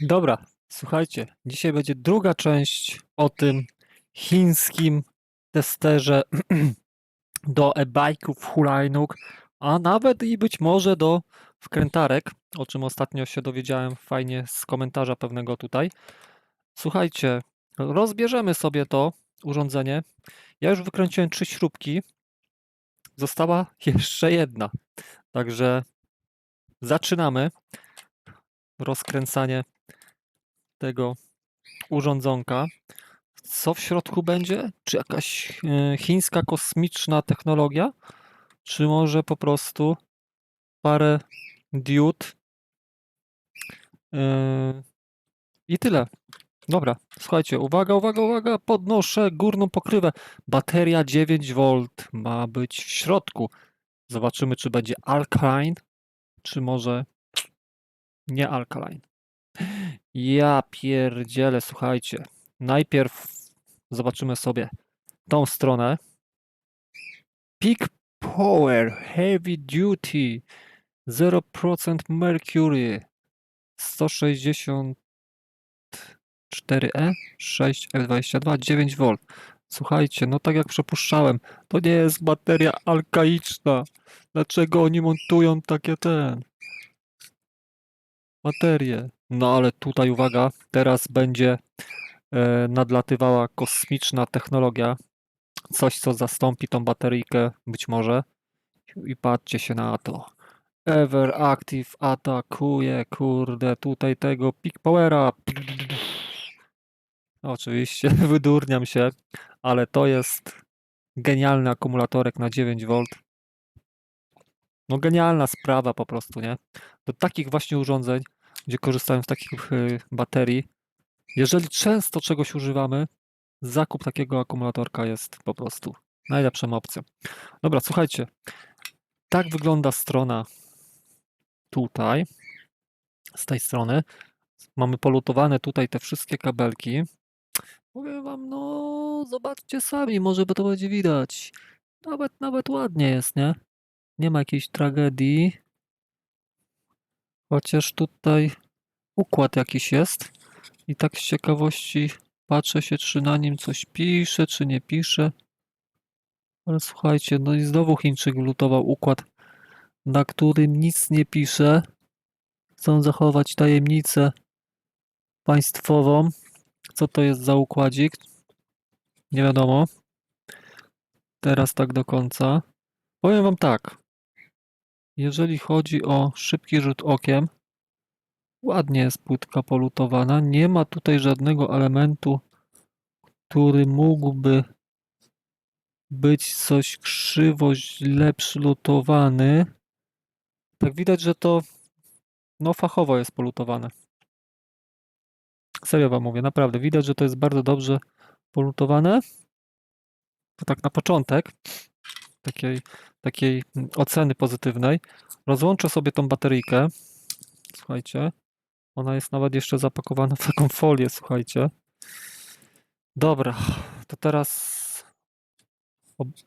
Dobra, słuchajcie, dzisiaj będzie druga część o tym chińskim testerze do e-bike'ów, hulajnóg, a nawet i być może do wkrętarek, o czym ostatnio się dowiedziałem fajnie z komentarza pewnego tutaj. Słuchajcie, rozbierzemy sobie to urządzenie. Ja już wykręciłem trzy śrubki, została jeszcze jedna. Także zaczynamy rozkręcanie tego urządzonka. Co w środku będzie? Czy jakaś e, chińska kosmiczna technologia? Czy może po prostu parę diod? E, I tyle. Dobra, słuchajcie, uwaga, uwaga, uwaga, podnoszę górną pokrywę. Bateria 9V ma być w środku. Zobaczymy, czy będzie alkaline, czy może nie alkaline. Ja pierdzielę, słuchajcie. Najpierw zobaczymy sobie tą stronę. Peak Power Heavy Duty 0% Mercury 164E 6F22 9V. Słuchajcie, no tak jak przypuszczałem, to nie jest bateria alkaiczna. Dlaczego oni montują takie ten? Baterie. No ale tutaj uwaga, teraz będzie e, nadlatywała kosmiczna technologia. Coś, co zastąpi tą bateryjkę być może. I patrzcie się na to. Ever Active atakuje, kurde, tutaj tego Peak Powera. Oczywiście, wydurniam się, ale to jest genialny akumulatorek na 9V. No genialna sprawa po prostu, nie? Do takich właśnie urządzeń, gdzie korzystają z takich y, baterii, jeżeli często czegoś używamy, zakup takiego akumulatorka jest po prostu najlepszą opcją. Dobra, słuchajcie. Tak wygląda strona tutaj. Z tej strony. Mamy polutowane tutaj te wszystkie kabelki. Powiem wam, no zobaczcie sami, może by to będzie widać. Nawet, nawet ładnie jest, nie? Nie ma jakiejś tragedii. Chociaż tutaj układ jakiś jest. I tak z ciekawości patrzę się, czy na nim coś pisze, czy nie pisze. Ale słuchajcie, no i znowu Chińczyk lutował układ, na którym nic nie pisze. Chcą zachować tajemnicę państwową. Co to jest za układzik? Nie wiadomo. Teraz tak do końca. Powiem wam tak. Jeżeli chodzi o szybki rzut okiem, ładnie jest płytka polutowana. Nie ma tutaj żadnego elementu, który mógłby być coś krzywo, źle przylutowany. Tak widać, że to no fachowo jest polutowane. Serio wam mówię, naprawdę. Widać, że to jest bardzo dobrze polutowane. To tak na początek takiej, takiej oceny pozytywnej. Rozłączę sobie tą bateryjkę. Słuchajcie. Ona jest nawet jeszcze zapakowana w taką folię, słuchajcie. Dobra, to teraz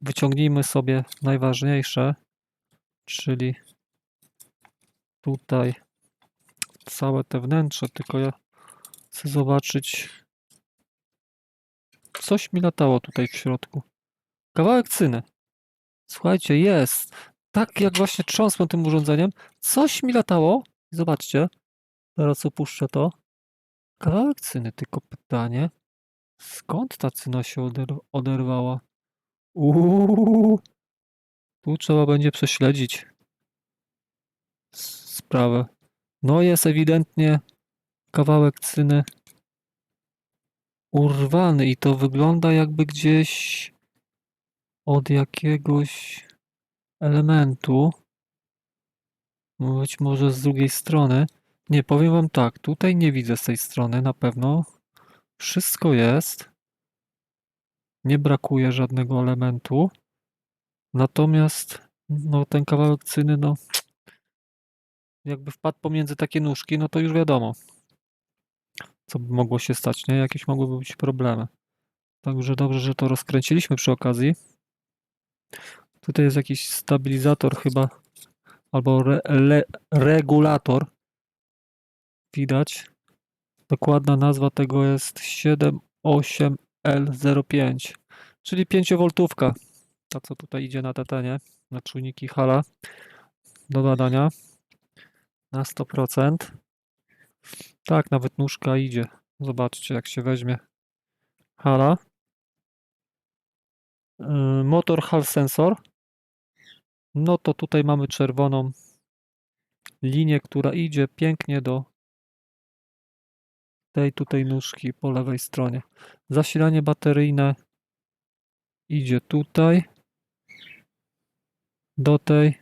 wyciągnijmy sobie najważniejsze, czyli tutaj całe te wnętrze, tylko ja chcę zobaczyć. Coś mi latało tutaj w środku. Kawałek cyny. Słuchajcie, jest. Tak jak właśnie trząsłem tym urządzeniem, coś mi latało. Zobaczcie. Teraz opuszczę to. Kawałek cyny, tylko pytanie. Skąd ta cyna się oder- oderwała? Uuu. Tu trzeba będzie prześledzić sprawę. No jest ewidentnie kawałek cyny urwany i to wygląda jakby gdzieś od jakiegoś elementu. Być może z drugiej strony. Nie, powiem wam tak, tutaj nie widzę z tej strony na pewno. Wszystko jest. Nie brakuje żadnego elementu. Natomiast no, ten kawałek cyny, no jakby wpadł pomiędzy takie nóżki, no to już wiadomo, co by mogło się stać, nie? Jakieś mogłyby być problemy. Także dobrze, że to rozkręciliśmy przy okazji. Tutaj jest jakiś stabilizator chyba, albo re, le, regulator. Widać. Dokładna nazwa tego jest 78L05, czyli 5V. Ta, co tutaj idzie na tetenie, na czujniki hala do badania na 100%. Tak, nawet nóżka idzie. Zobaczcie, jak się weźmie hala. Yy, Motor hal sensor. No to tutaj mamy czerwoną linię, która idzie pięknie do tej tutaj nóżki po lewej stronie. Zasilanie bateryjne idzie tutaj do tej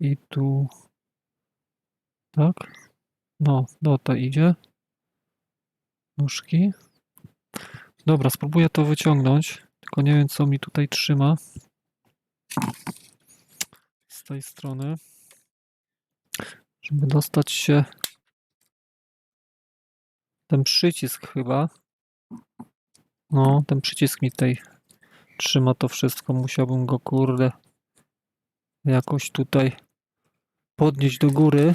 i tu tak no do tej idzie nóżki dobra spróbuję to wyciągnąć tylko nie wiem co mi tutaj trzyma. Z tej strony. Żeby dostać się ten przycisk chyba. No ten przycisk mi tutaj trzyma to wszystko. Musiałbym go kurde jakoś tutaj podnieść do góry.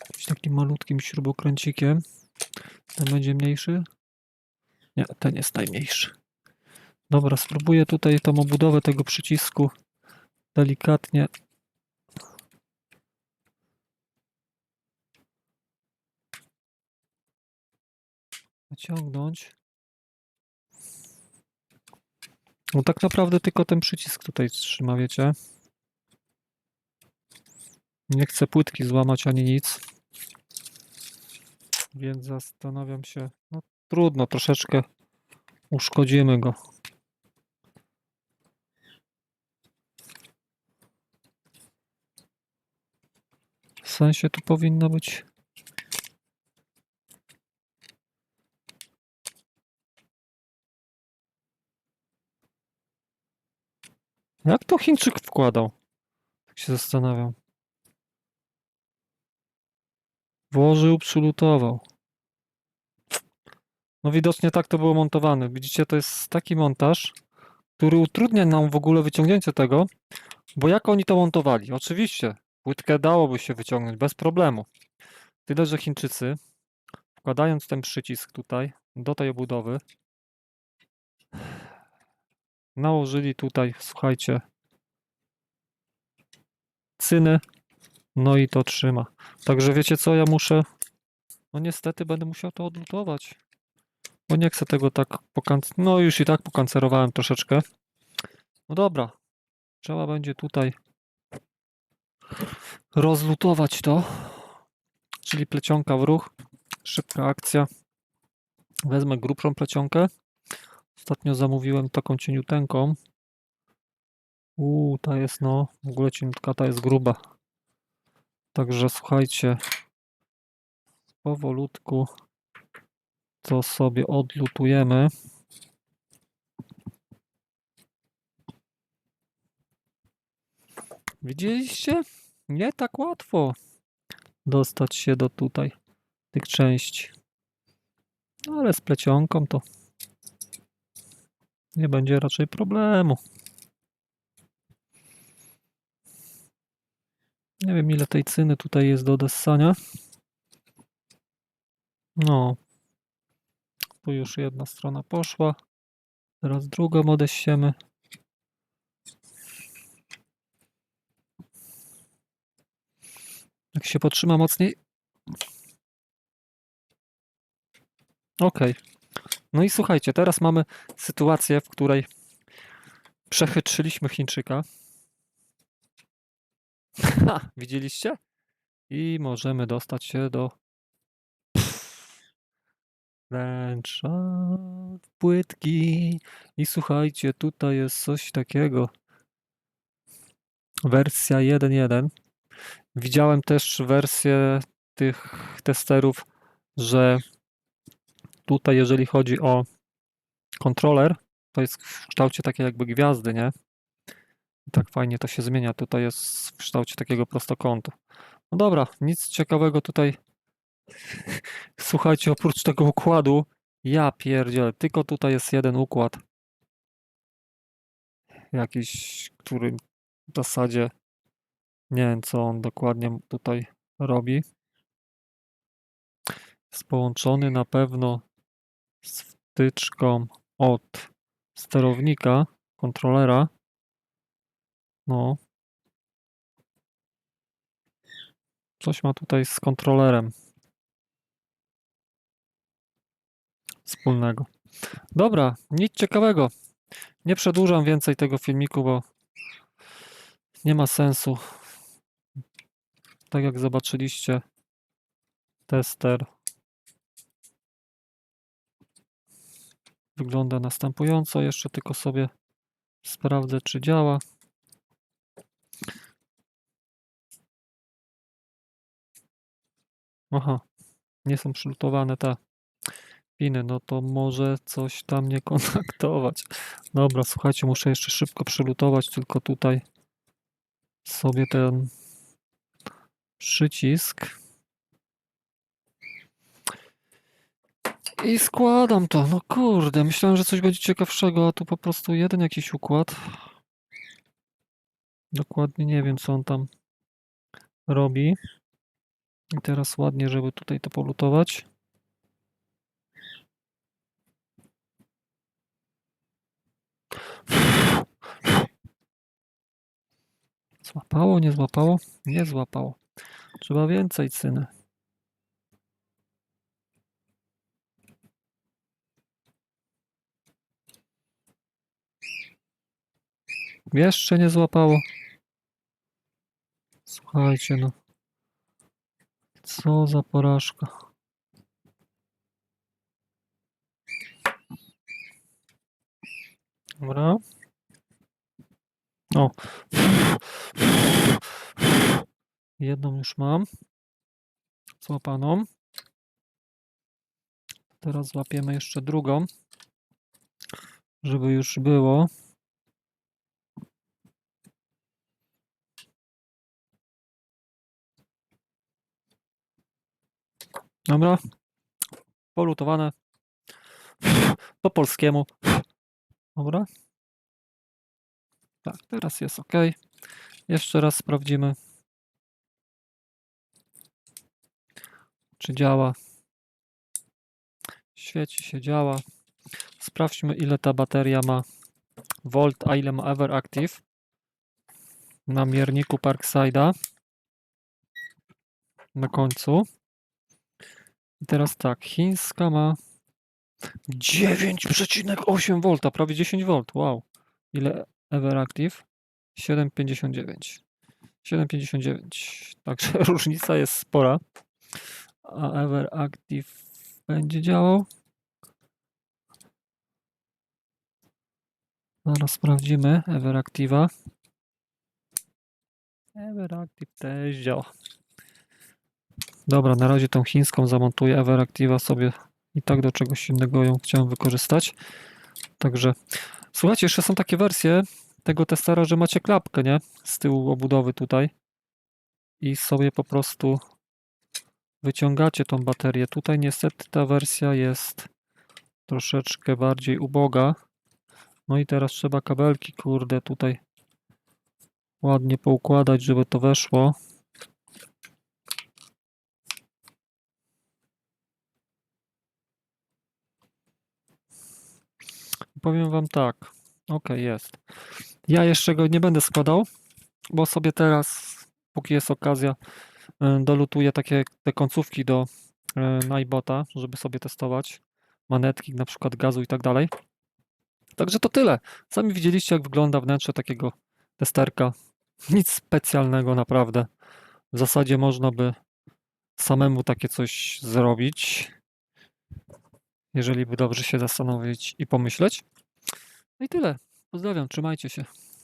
Jakimś takim malutkim śrubokręcikiem. Ten będzie mniejszy nie, ten jest najmniejszy. Dobra, spróbuję tutaj tą obudowę tego przycisku delikatnie. Wyciągnąć no tak naprawdę tylko ten przycisk tutaj trzyma, wiecie? Nie chcę płytki złamać ani nic. Więc zastanawiam się no trudno, troszeczkę uszkodzimy go w sensie tu powinno być jak to Chińczyk wkładał? Tak się zastanawiam Włożył, przylutował. No widocznie tak to było montowane. Widzicie, to jest taki montaż, który utrudnia nam w ogóle wyciągnięcie tego, bo jak oni to montowali? Oczywiście, płytkę dałoby się wyciągnąć bez problemu. Tyle, że Chińczycy, wkładając ten przycisk tutaj do tej obudowy, nałożyli tutaj, słuchajcie, cyny, no i to trzyma. Także wiecie co, ja muszę, no niestety będę musiał to odlutować, bo nie chcę tego tak pokanc... no już i tak pokancerowałem troszeczkę. No dobra, trzeba będzie tutaj rozlutować to, czyli plecionka w ruch, szybka akcja. Wezmę grubszą plecionkę. Ostatnio zamówiłem taką cieniuteńką. Uuu, ta jest no, w ogóle cieniutka, ta jest gruba. Także słuchajcie, powolutku to sobie odlutujemy. Widzieliście? Nie tak łatwo dostać się do tutaj tych części. Ale z plecionką to nie będzie raczej problemu. Nie wiem ile tej cyny tutaj jest do odessania. No. Tu już jedna strona poszła. Teraz drugą odessiemy. Jak się potrzyma mocniej. Ok. No i słuchajcie, teraz mamy sytuację, w której przechytrzyliśmy Chińczyka. Ha, widzieliście? I możemy dostać się do wnętrza płytki. I słuchajcie, tutaj jest coś takiego. Wersja 1.1. Widziałem też wersję tych testerów, że tutaj jeżeli chodzi o kontroler, to jest w kształcie takiej jakby gwiazdy, nie? I tak fajnie to się zmienia. Tutaj jest w kształcie takiego prostokątu. No dobra, nic ciekawego tutaj. Słuchajcie, oprócz tego układu, ja pierdzielę, tylko tutaj jest jeden układ. Jakiś, który w zasadzie nie wiem, co on dokładnie tutaj robi. Jest połączony na pewno z wtyczką od sterownika, kontrolera. No. Coś ma tutaj z kontrolerem wspólnego. Dobra, nic ciekawego. Nie przedłużam więcej tego filmiku, bo nie ma sensu. Tak jak zobaczyliście, tester wygląda następująco. Jeszcze tylko sobie sprawdzę, czy działa. Aha, nie są przylutowane te piny, no to może coś tam nie kontaktować. Dobra, słuchajcie, muszę jeszcze szybko przylutować tylko tutaj sobie ten przycisk. I składam to. No kurde, myślałem, że coś będzie ciekawszego, a tu po prostu jeden jakiś układ. Dokładnie nie wiem, co on tam robi. I teraz ładnie, żeby tutaj to polutować. Złapało, nie złapało? Nie złapało. Trzeba więcej cyny. Jeszcze nie złapało. Słuchajcie, no. Co za porażka. Dobra. O. Jedną już mam. Złapaną. Teraz złapiemy jeszcze drugą. Żeby już było. Dobra. Polutowane. Po polskiemu. Dobra. Tak, teraz jest ok. Jeszcze raz sprawdzimy, czy działa. Świeci się, działa. Sprawdźmy, ile ta bateria ma volt, a ile ma Everactive na mierniku Parkside'a na końcu. I teraz tak, chińska ma 9,8 V, prawie 10 V. Wow. Ile Everactive? 7,59. 7,59. Także różnica jest spora. A Everactive będzie działał. Zaraz sprawdzimy Everactive'a. Everactive też działa. Dobra, na razie tą chińską zamontuję. Everactive'a sobie i tak do czegoś innego ją chciałem wykorzystać. Także słuchajcie, jeszcze są takie wersje tego testera, że macie klapkę, nie? Z tyłu obudowy tutaj i sobie po prostu wyciągacie tą baterię. Tutaj niestety ta wersja jest troszeczkę bardziej uboga. No i teraz trzeba kabelki, kurde, tutaj ładnie poukładać, żeby to weszło. Powiem wam tak. Ok, jest. Ja jeszcze go nie będę składał, bo sobie teraz, póki jest okazja, dolutuję takie te końcówki do y, Nightbota, żeby sobie testować manetki, na przykład gazu i tak dalej. Także to tyle. Sami widzieliście, jak wygląda wnętrze takiego testerka. Nic specjalnego naprawdę. W zasadzie można by samemu takie coś zrobić, jeżeli by dobrze się zastanowić i pomyśleć. No i tyle. Pozdrawiam, trzymajcie się.